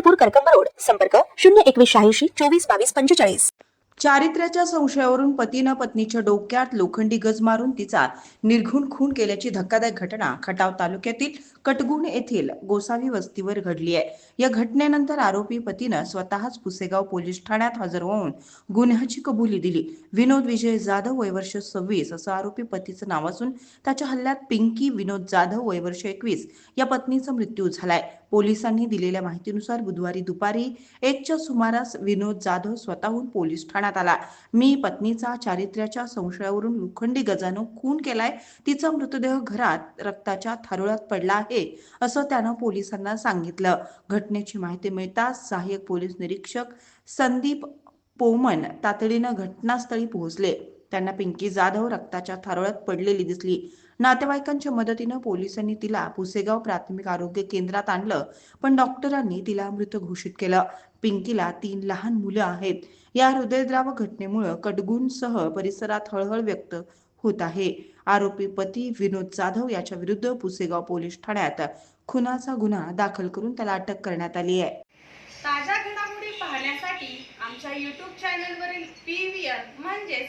Pandharpur Karkamb road. संपर्क शून्य एकवीस शहाऐंशी चोवीस बावीस पंचेचाळीस. चारित्र्याच्या संशयावरून पतीनं पत्नीच्या डोक्यात लोखंडी गज मारून तिचा निर्घुण खून केल्याची धक्कादायक घटना खटाव तालुक्यातील कटगुण येथील गोसावी वस्तीवर घडली आहे. या घटनेनंतर आरोपी पतीनं स्वतःच पुसेगाव पोलीस ठाण्यात हजर होऊन गुन्ह्याची कबुली दिली. विनोद विजय जाधव वय वर्ष सव्वीस असं आरोपी पतीचं नाव असून त्याच्या हल्ल्यात पिंकी विनोद जाधव वय वर्ष एकवीस या पत्नीचा मृत्यू झालाय. पोलिसांनी दिलेल्या माहितीनुसार बुधवारी दुपारी एकच्या सुमारास विनोद जाधव स्वतःहून पोलीस ठाण्यात आला. मी पत्नीचा चारित्र्याच्या संशयावरून लोखंडी गजानं खून केलाय. तिचा मृतदेह घरात रक्ताच्या थारोळ्यात पडला आहे असं त्यानं पोलिसांना सांगितलं. घटनेची माहिती मिळताच सहाय्यक पोलीस निरीक्षक संदीप पोमन तातडीनं घटनास्थळी पोहोचले. त्यांना पिंकी जाधव रक्ताच्या थारोळ्यात पडलेली दिसली. नातेवाईकांच्या मदतीनं पोलिसांनी तिला पुसेगाव प्राथमिक आरोग्य केंद्रात आणलं पण डॉक्टरांनी तिला मृत घोषित केलं. पिंकीला तीन लहान मुलं आहेत. या हृदयद्राव घटनेमुळे कटगुणसह परिसरात हळहळ व्यक्त होत आहे. आरोपी पती विनोद जाधव याच्या विरुद्ध पुसेगाव पोलीस ठाण्यात खुनाचा गुन्हा दाखल करून त्याला अटक करण्यात आली आहे. ताज्या घडामोडी पाहण्यासाठी आमच्या युट्यूब चॅनलवरील पी व्ही आर म्हणजेच